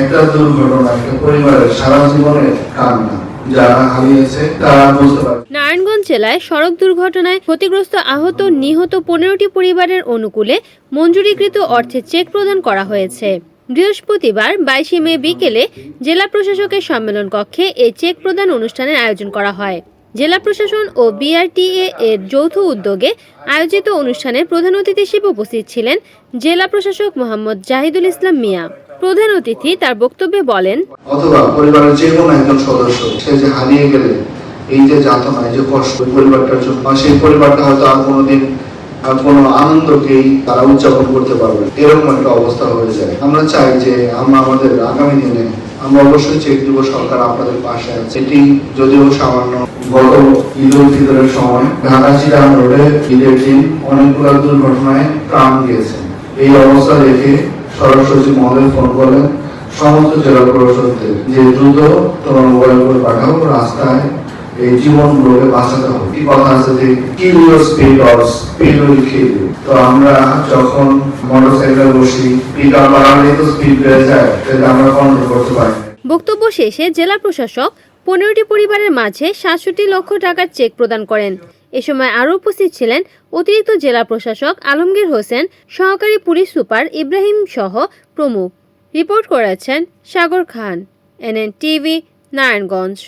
একটা দুর্ঘটনা পরিবারের সারা জীবনের কান্না, যারা হারিয়েছে, তারা বুঝতে পারে নারায়ণগঞ্জ জেলায় সড়ক দুর্ঘটনায় ক্ষতিগ্রস্ত আহত নিহত পনেরোটি পরিবারের অনুকূলে মঞ্জুরিকৃত অর্থে চেক প্রদান করা হয়েছে। বৃহস্পতিবার, বাইশে মে বিকেলে জেলা প্রশাসকের সম্মেলন কক্ষে এই চেক প্রদান অনুষ্ঠানের আয়োজন করা হয়। জেলা প্রশাসন ও বিআরটিএ এর যৌথ উদ্যোগে আয়োজিত অনুষ্ঠানে প্রধান অতিথি হিসেবে উপস্থিত ছিলেন জেলা প্রশাসক মোহাম্মদ জাহিদুল ইসলাম মিয়া। প্রধান অতিথি তার বক্তব্যে বলেন, অথবা পরিবারের যে কোনো একজন সদস্য, সে যে হারিয়ে গেলে, এই যে যাতনা এই যে কষ্ট, পরিবারটার জন্য আর সেই পরিবারটা হয়তো আর কোনোদিন কোনো আনন্দকেই তারা উদযাপন করতে পারবে এরকম একটা অবস্থা হয়ে যায়। আমরা চাই যে আমরা আমাদের আগামী দিনে, আমরা অবশ্যই চেক দিব সরকার আপনাদের পাশে আছে এটি যদিও সামান্য গত ঈদ উল ফিতরের সময় ঢাকা চিরাং রোডে ঈদের দিন অনেকগুলো দুর্ঘটনায় প্রাণ গিয়েছে। এই অবস্থা দেখে ফোন সমস্ত জেলা প্রশাসকদের যে দ্রুত তোমার মোবাইল করে পাঠাও, রাস্তায় এই জীবনগুলোকে বাঁচাতে হবে। কি কথা আছে যে kill your speed or speed will kill তো আমরা যখন মোটরসাইকেলে বসি আপ বাড়ালে তো স্পিড বেড়ে যায় সেটা আমরা কন্ট্রোল করতে পারি। বক্তব্য শেষে জেলা প্রশাসক পনেরোটি পরিবারের মাঝে সাতষট্টি লক্ষ টাকার চেক প্রদান করেন। এ সময় আরও উপস্থিত ছিলেন অতিরিক্ত জেলা প্রশাসক আলমগীর হোসেন, সহকারী পুলিশ সুপার ইব্রাহিম সহ প্রমুখ। রিপোর্ট করেছেন সাগর খান, এনএন টিভি, নারায়ণগঞ্জ।